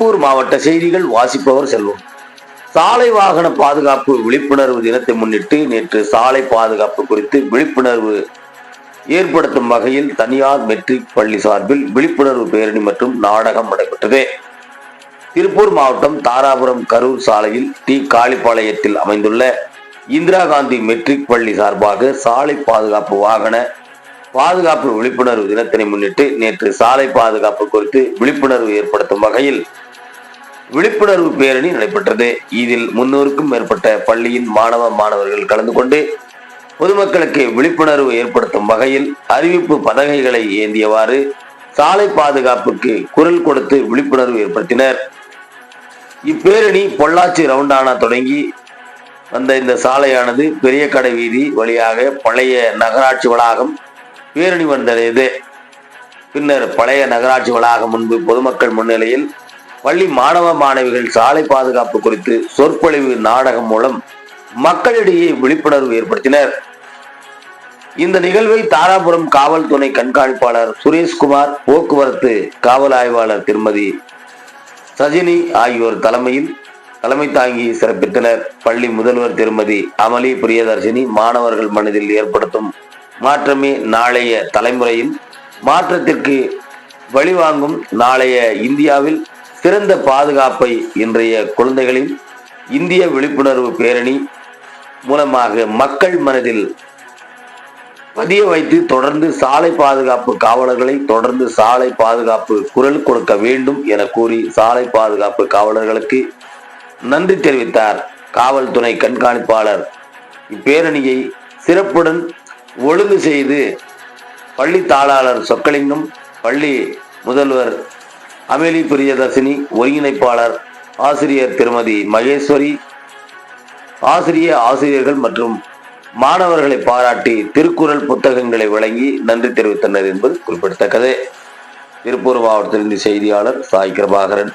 திருப்பூர் மாவட்ட செய்திகள் வாசிப்பவர் செல்வம். சாலை வாகன பாதுகாப்பு விழிப்புணர்வு தினத்தை முன்னிட்டு நேற்று சாலை பாதுகாப்பு குறித்து விழிப்புணர்வு ஏற்படுத்தும் வகையில் தனியார் மெட்ரிக் பள்ளி சார்பில் விழிப்புணர்வு பேரணி மற்றும் நாடகம் நடைபெற்றது. திருப்பூர் மாவட்டம் தாராபுரம் கரூர் சாலையில் டி காளிப்பாளையத்தில் அமைந்துள்ள இந்திரா காந்தி மெட்ரிக் பள்ளி சார்பாக சாலை பாதுகாப்பு வாகன பாதுகாப்பு விழிப்புணர்வு தினத்தினை முன்னிட்டு நேற்று சாலை பாதுகாப்பு குறித்து விழிப்புணர்வு ஏற்படுத்தும் வகையில் விழிப்புணர்வு பேரணி நடைபெற்றது. இதில் முன்னூறுக்கும் மேற்பட்ட பள்ளியின் மாணவ மாணவர்கள் கலந்து கொண்டு பொதுமக்களுக்கு விழிப்புணர்வு ஏற்படுத்தும் வகையில் அறிவிப்பு பதகைகளை ஏந்தியவாறு சாலை பாதுகாப்புக்கு குரல் கொடுத்து விழிப்புணர்வு ஏற்படுத்தினர். இப்பேரணி பொள்ளாச்சி ரவுண்டானா தொடங்கி வந்த இந்த சாலையானது பெரிய கடை வீதி வழியாக பழைய நகராட்சி வளாகம் பேரணி வந்தடையது பின்னர் பழைய நகராட்சி வளாகம் முன்பு பொதுமக்கள் முன்னிலையில் பள்ளி மாணவ மாணவிகள் சாலை பாதுகாப்பு குறித்து சொற்பொழிவு நாடகம் மூலம் மக்களிடையே விழிப்புணர்வு ஏற்படுத்தினர். இந்த நிகழ்வை தாராபுரம் காவல் துணை கண்காணிப்பாளர் சுரேஷ்குமார் போக்குவரத்து காவல் ஆய்வாளர் திருமதி சஜினி ஆகியோர் தலைமையில் தலைமை தாங்கி சிறப்பித்தனர். பள்ளி முதல்வர் திருமதி அமளி பிரியதர்ஷினி மாணவர்கள் மனதில் ஏற்படுத்தும் மாற்றமே நாளைய தலைமுறையில் மாற்றத்திற்கு வழிவாங்கும் நாளைய இந்தியாவில் சிறந்த பாதுகாப்பை இன்றைய குழந்தைகளின் இந்திய விழிப்புணர்வு பேரணி மூலமாக மக்கள் மனதில் பதிய வைத்து தொடர்ந்து சாலை பாதுகாப்பு காவலர்களை தொடர்ந்து சாலை பாதுகாப்பு குரல் கொடுக்க வேண்டும் என கூறி சாலை பாதுகாப்பு காவலர்களுக்கு நன்றி தெரிவித்தார் காவல்துறை கண்காணிப்பாளர். இப்பேரணியை சிறப்புடன் ஒழுங்கு செய்து பள்ளி தாளாளர் சொக்கலிங்கம் பள்ளி முதல்வர் அமேலி பிரியதர்சினி ஒருங்கிணைப்பாளர் ஆசிரியர் திருமதி மகேஸ்வரி ஆசிரிய ஆசிரியர்கள் மற்றும் மாணவர்களை பாராட்டி திருக்குறள் புத்தகங்களை வழங்கி நன்றி தெரிவித்தனர் என்பது குறிப்பிடத்தக்கது. திருப்பூர் மாவட்டத்திலிருந்து செய்தியாளர் சாய் கிருபாகரன்.